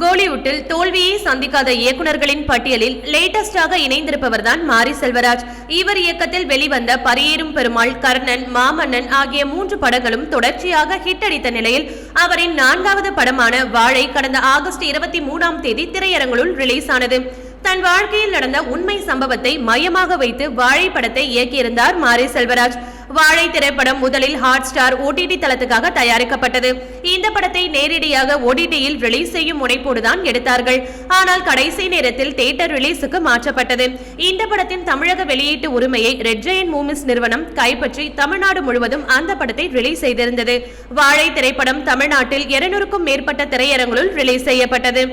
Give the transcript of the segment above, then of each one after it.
கோலிவுட்டில் தோல்வியை சந்திக்காத இயக்குனர்களின் பட்டியலில் லேட்டஸ்டாக இணைந்திருப்பவர்தான் மாரி செல்வராஜ். இவர் இயக்கத்தில் வெளிவந்த பரியேறும் பெருமாள் கர்ணன் மாமன்னன் ஆகிய மூன்று படங்களும் தொடர்ச்சியாக ஹிட் அடித்த நிலையில் அவரின் நான்காவது படமான வாழை கடந்த ஆகஸ்ட் இருபத்தி மூணாம் தேதி திரையரங்குகளுள் ரிலீஸ் ஆனது. தன் வாழ்க்கையில் நடந்த உண்மை சம்பவத்தை மையமாக வைத்து வாழை படத்தை இயக்கியிருந்தார் மாரி செல்வராஜ். வாழை திரைப்படம் முதலில் ஹாட் ஸ்டார் ஓடிடி தளத்துக்காக தயாரிக்கப்பட்டது. இந்த படத்தை நேரடியாக ஓடிடியில் ரிலீஸ் செய்யும் முனைப்போடுதான் எடுத்தார்கள். ஆனால் கடைசி நேரத்தில் தியேட்டர் ரிலீஸுக்கு மாற்றப்பட்டது. இந்த படத்தின் தமிழக வெளியீட்டு உரிமையை ரெட் ஜெயன் மூவிஸ் நிறுவனம் கைப்பற்றி தமிழ்நாடு முழுவதும் அந்த படத்தை ரிலீஸ் செய்திருந்தது. வாழை திரைப்படம் தமிழ்நாட்டில் இருநூறுக்கும் மேற்பட்ட திரையரங்குகளுள் ரிலீஸ் செய்யப்பட்டது.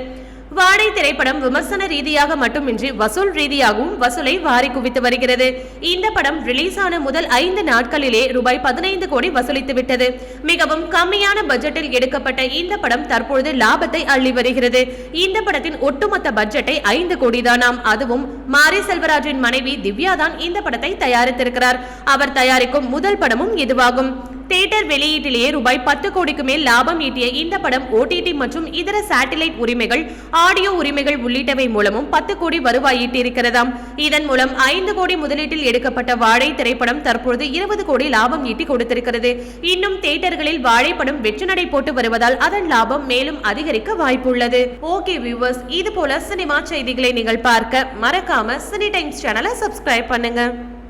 வாடை திரைப்படம் விமர்சன ரீதியாக மட்டுமின்றி வசூல் ரீதியாகவும் வசூலை வாரி குவித்து வருகிறது. இந்த படம் ரிலீஸ் ஆன முதல் ஐந்து நாட்களிலே ரூபாய் பதினைந்து கோடி வசூலித்து விட்டது. மிகவும் கம்மியான பட்ஜெட்டில் எடுக்கப்பட்ட இந்த படம் தற்பொழுது லாபத்தை அள்ளி வருகிறது. இந்த படத்தின் ஒட்டுமொத்த பட்ஜெட்டை ஐந்து கோடி தானாம் அதுவும் மாரி செல்வராஜின் மனைவி திவ்யா தான் இந்த படத்தை தயாரித்திருக்கிறார். அவர் தயாரிக்கும் முதல் படமும் இதுவாகும். தியேட்டர் வெளியீட்டிலேயே ரூபாய் பத்து கோடிக்கு மேல் லாபம் ஈட்டிய இந்த படம் ஓடிடி மற்றும் இதர சேட்டிலைட் உரிமைகள் ஆடியோ உரிமைகள் உள்ளிட்டவை மூலமும் பத்து கோடி வருவாய் ஈட்டியிருக்கிறதாம். இதன் மூலம் ஐந்து கோடி முதலீட்டில் எடுக்கப்பட்ட வாழை திரைப்படம் தற்பொழுது இருபது கோடி லாபம் ஈட்டி கொடுத்திருக்கிறது. இன்னும் தியேட்டர்களில் வாழைப்படம் வெற்றி நடை போட்டு வருவதால் அதன் லாபம் மேலும் அதிகரிக்க வாய்ப்புள்ளது. ஓகே வியூவர்ஸ் இது போல சினிமா செய்திகளை நீங்கள் பார்க்க மறக்காம சினி டைம்ஸ் சேனலை சப்ஸ்கிரைப் பண்ணுங்க.